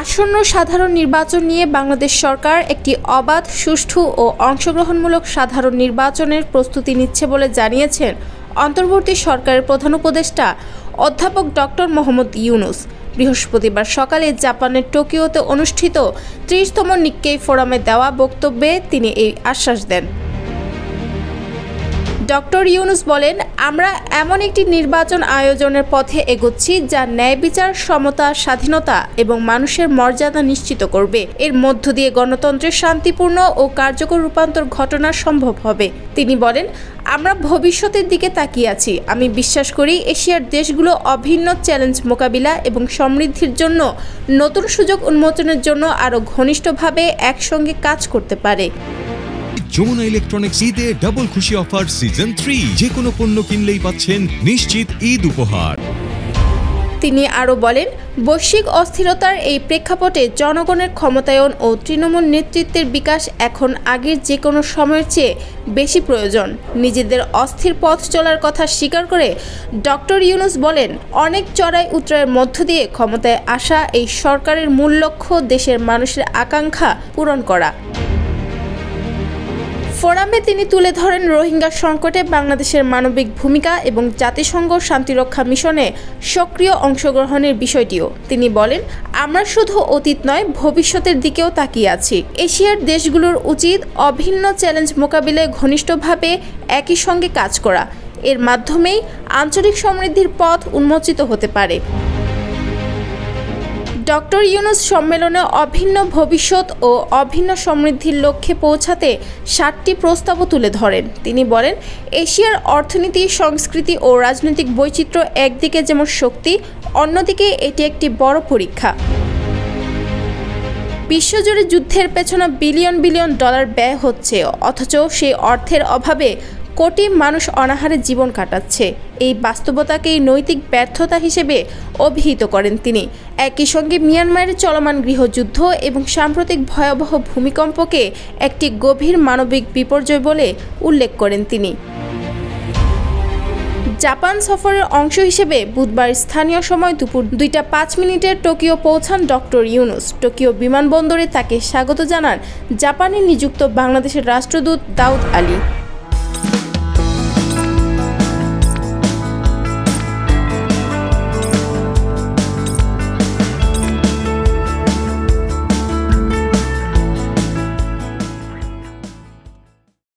আসন্ন সাধারণ নির্বাচন নিয়ে বাংলাদেশ সরকার একটি অবাধ, সুষ্ঠু ও অংশগ্রহণমূলক সাধারণ নির্বাচনের প্রস্তুতি নিচ্ছে বলে জানিয়েছেন অন্তর্বর্তী সরকারের প্রধান উপদেষ্টা অধ্যাপক ডক্টর মোহাম্মদ ইউনুস। বৃহস্পতিবার সকালে জাপানের টোকিওতে অনুষ্ঠিত ত্রিশতম নিক্কেই ফোরামে দেওয়া বক্তব্যে তিনি এই আশ্বাস দেন। ডক্টর ইউনুস বলেন, আমরা এমন একটি নির্বাচন আয়োজনের পথে এগোচ্ছি যা ন্যায় বিচার, সমতা, স্বাধীনতা এবং মানুষের মর্যাদা নিশ্চিত করবে। এর মধ্য দিয়ে গণতন্ত্রের শান্তিপূর্ণ ও কার্যকর রূপান্তর ঘটনা সম্ভব হবে। তিনি বলেন, আমরা ভবিষ্যতের দিকে তাকিয়ে আছি। আমি বিশ্বাস করি এশিয়ার দেশগুলো অভিন্ন চ্যালেঞ্জ মোকাবিলা এবং সমৃদ্ধির জন্য নতুন সুযোগ উন্মোচনের জন্য আরও ঘনিষ্ঠভাবে একসঙ্গে কাজ করতে পারে। যমুনা ইলেকট্রনিক্স ঈদে ডাবল খুশি অফার সিজন থ্রি যে কোনো পণ্য কিনলেই পাচ্ছেন নিশ্চিত ঈদ উপহার। তিনি আরও বলেন, বৈশ্বিক অস্থিরতার এই প্রেক্ষাপটে জনগণের ক্ষমতায়ন ও তৃণমূল নেতৃত্বের বিকাশ এখন আগের যে কোনো সময়ের চেয়ে বেশি প্রয়োজন। নিজেদের অস্থির পথ চলার কথা স্বীকার করে ডক্টর ইউনুস বলেন, অনেক চড়াই উত্তরের মধ্য দিয়ে ক্ষমতায় আসা এই সরকারের মূল লক্ষ্য দেশের মানুষের আকাঙ্ক্ষা পূরণ করা। ফোরামে তিনি তুলে ধরেন রোহিঙ্গা সংকটে বাংলাদেশের মানবিক ভূমিকা এবং জাতিসংঘ শান্তিরক্ষা মিশনে সক্রিয় অংশগ্রহণের বিষয়টিও। তিনি বলেন, আমরা শুধু অতীত নয়, ভবিষ্যতের দিকেও তাকিয়ে আছি। এশিয়ার দেশগুলোর উচিত অভিন্ন চ্যালেঞ্জ মোকাবিলায় ঘনিষ্ঠভাবে একই সঙ্গে কাজ করা। এর মাধ্যমেই আঞ্চলিক সমৃদ্ধির পথ উন্মোচিত হতে পারে। ডক্টর ইউনুস সম্মেলনে অভিন্ন ভবিষ্যৎ ও অভিন্ন সমৃদ্ধির লক্ষ্যে পৌঁছাতে ষাটটি প্রস্তাবও তুলে ধরেন। তিনি বলেন, এশিয়ার অর্থনীতি, সংস্কৃতি ও রাজনৈতিক বৈচিত্র্য একদিকে যেমন শক্তি, অন্যদিকে এটি একটি বড় পরীক্ষা। বিশ্বজুড়ে যুদ্ধের পেছনে বিলিয়ন বিলিয়ন ডলার ব্যয় হচ্ছে, অথচ সেই অর্থের অভাবে কোটি মানুষ অনাহারে জীবন কাটাচ্ছে। এই বাস্তবতাকেই নৈতিক ব্যর্থতা হিসেবে অভিহিত করেন তিনি। একই সঙ্গে মিয়ানমারের চলমান গৃহযুদ্ধ এবং সাম্প্রতিক ভয়াবহ ভূমিকম্পকে একটি গভীর মানবিক বিপর্যয় বলে উল্লেখ করেন তিনি। জাপান সফরের অংশ হিসেবে বুধবার স্থানীয় সময় দুপুর দুইটা পাঁচ মিনিটে টোকিও পৌঁছান ডক্টর ইউনুস। টোকিও বিমানবন্দরে তাকে স্বাগত জানান জাপানে নিযুক্ত বাংলাদেশের রাষ্ট্রদূত দাউদ আলী।